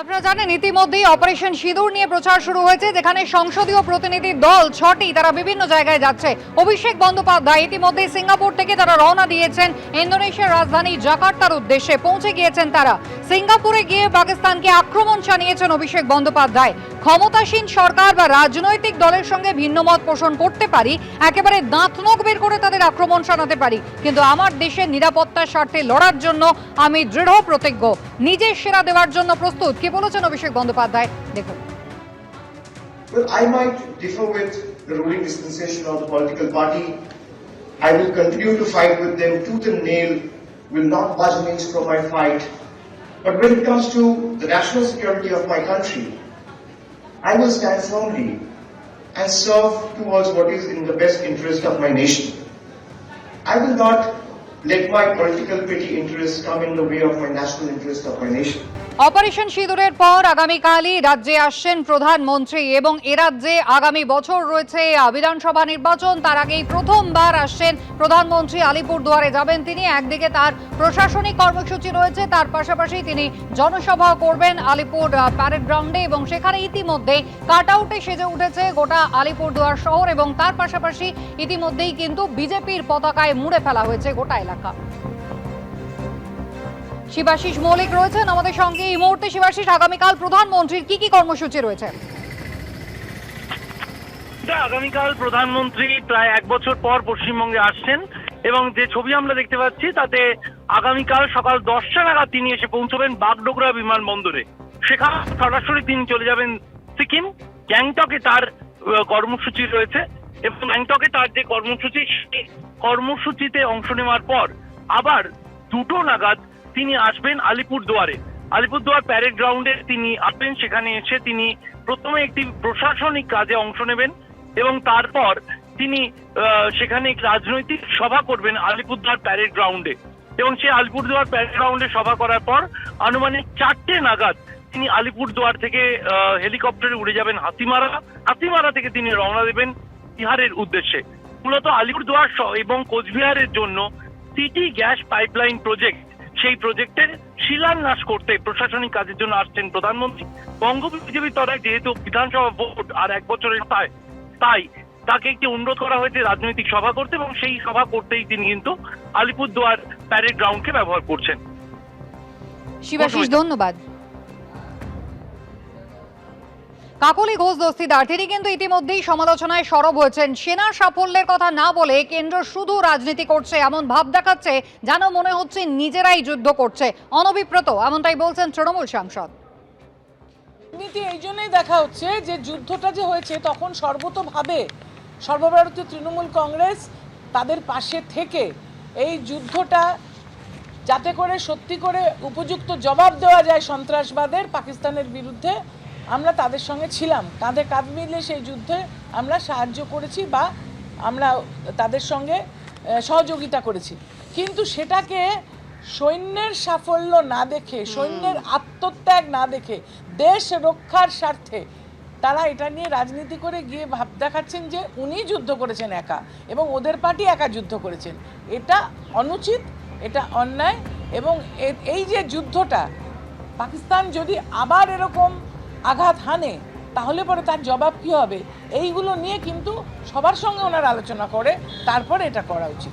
আপনারা জানেন, ইতিমধ্যেই অপারেশন সিঁদুর নিয়ে প্রচার শুরু হয়েছে, যেখানে সংসদীয় প্রতিনিধি দল ছটি, তারা বিভিন্ন জায়গায় যাচ্ছে। অভিষেক বন্দ্যোপাধ্যায় ইতিমধ্যেই সিঙ্গাপুর থেকে তারা রওনা দিয়েছেন, ইন্দোনেশিয়ার রাজধানী জাকার্তার উদ্দেশ্যে পৌঁছে গিয়েছেন তারা। সিঙ্গাপুরে গিয়ে পাকিস্তানকে আক্রমণ জানিয়েছেন অভিষেক বন্দ্যোপাধ্যায়। ক্ষমতাসীন সরকার বা রাজনৈতিক দলের সঙ্গে ভিন্নমত পোষণ করতে পারি একেবারে দাঁত নখ বের করে তাদের আক্রমণ শানাতে পারি। কিন্তু আমার দেশের নিরাপত্তার স্বার্থে লড়ার জন্য আমি দৃঢ় প্রতিজ্ঞ। নিজের সেরা দেওয়ার জন্য প্রস্তুত। কি বলেছেন অভিষেক বন্দ্যোপাধ্যায়? দেখুন। Well, I might differ with the ruling dispensation of the political party. I will continue to fight with them tooth and nail, will not budge an inch from my fight. But when it comes to the national security of my country, I will stand firmly and serve towards what is in the best interest of my nation. I will not let my political petty interests come in the way of my national interest of my nation. Operation সিঁদুরের পর আগামীকালই রাজ্যে আসছেন প্রধানমন্ত্রী এবং এ রাজ্যে আগামী বছর রয়েছে বিধানসভা নির্বাচন। তার আগেই প্রথমবার আসছেন প্রধানমন্ত্রী আলিপুর দুয়ারে যাবেন তিনি। একদিকে তার প্রশাসনিক কর্মসূচি রয়েছে, তার পাশাপাশি তিনি জনসভা করবেন আলিপুর প্যারেড গ্রাউন্ডে এবং সেখানে ইতিমধ্যে কাট আউটে সেজে উঠেছে গোটা আলিপুর দুয়ার শহর এবং তার পাশাপাশি ইতিমধ্যেই কিন্তু বিজেপির পতাকায় মুড়ে ফেলা হয়েছে গোটা এলাকা। শিবাশিস মৌলিক রয়েছেন আমাদের সঙ্গে। এই মুহূর্তে শিবাশিস, আগামীকাল প্রধানমন্ত্রীর কি কি কর্মসূচি রয়েছে? আগামীকাল প্রধানমন্ত্রী প্রায় এক বছর পর পশ্চিমবঙ্গে আসছেন এবং যে ছবি আমরা দেখতে পাচ্ছি তাতে আগামীকাল সকাল দশটা নাগাদ তিনি এসে পৌঁছবেন বাগডোগরা বিমানবন্দরে। সেখানে সরাসরি তিনি চলে যাবেন সিকিম, গ্যাংটকে তার কর্মসূচি রয়েছে। এবং গ্যাংটকে তার যে কর্মসূচি কর্মসূচিতে অংশ নেওয়ার পর আবার দুটো নাগাদ তিনি আসবেন আলিপুর দুয়ারে আলিপুরদুয়ার প্যারেড গ্রাউন্ডে তিনি আসবেন, সেখানে এসে তিনি প্রথমে একটি প্রশাসনিক কাজে অংশ নেবেন এবং তারপর তিনি সেখানে রাজনৈতিক সভা করবেন আলিপুরদুয়ার প্যারেড গ্রাউন্ডে। এবং সেই আলিপুরদুয়ার প্যারেড গ্রাউন্ডে সভা করার পর আনুমানিক চারটে নাগাদ তিনি আলিপুরদুয়ার থেকে হেলিকপ্টারে উড়ে যাবেন হাতিমারা। হাতিমারা থেকে তিনি রওনা দেবেন বিহারের উদ্দেশ্যে। মূলত আলিপুরদুয়ার এবং কোচবিহারের জন্য সিটি গ্যাস পাইপলাইন প্রজেক্ট। সেই প্রজেক্টের শিলান্যাস করতে প্রশাসনিক কাজের জন্য আসছেন প্রধানমন্ত্রী। বঙ্গ বিজেপির তলায় যেহেতু বিধানসভা ভোট আর এক বছরের তাই তাই তাকে একটি অনুরোধ করা হয়েছে রাজনৈতিক সভা করতে এবং সেই সভা করতেই তিনি কিন্তু আলিপুরদুয়ার প্যারেড গ্রাউন্ডকে ব্যবহার করছেন। শিবাশিস ধন্যবাদ। কাকলি ঘোষ দস্তিদার। তিনি কিন্তু ইতিমধ্যেই সমালোচনায় সরব হয়েছেন। সেনার সাফল্যের কথা না বলে কেন্দ্র শুধু রাজনীতি করছে, এমন ভাব দেখাচ্ছে যেন মনে হচ্ছে নিজেরাই যুদ্ধ করছে। অনভিপ্রত, এমনটাই বলছেন তৃণমূল সাংসদ। রাজনীতি এই জন্যই দেখা হচ্ছে যে যুদ্ধটা যে হয়েছে, তখন সর্বতোভাবে সর্বভারতীয় তৃণমূল কংগ্রেস তাদের পাশে থেকে এই যুদ্ধটা যাতে করে সত্যি করে উপযুক্ত জবাব দেওয়া যায় সন্ত্রাসবাদের, পাকিস্তানের বিরুদ্ধে আমরা তাদের সঙ্গে ছিলাম। কাঁধে কাঁধ মিলে সেই যুদ্ধে আমরা সাহায্য করেছি বা আমরা তাদের সঙ্গে সহযোগিতা করেছি। কিন্তু সেটাকে সৈন্যের সাফল্য না দেখে সৈন্যের আত্মত্যাগ না দেখে দেশ রক্ষার স্বার্থে তারা এটা নিয়ে রাজনীতি করে গিয়ে ভাব দেখাচ্ছেন যে উনি যুদ্ধ করেছেন একা এবং ওদের পার্টি একা যুদ্ধ করেছেন। এটা অনুচিত এটা অন্যায় এবং এই যে যুদ্ধটা পাকিস্তান যদি আবার এরকম আঘাত হানে, তাহলে পরে তার জবাব কী হবে? এইগুলো নিয়ে কিন্তু সবার সঙ্গে ওনার আলোচনা করে, তারপরে এটা করা উচিত।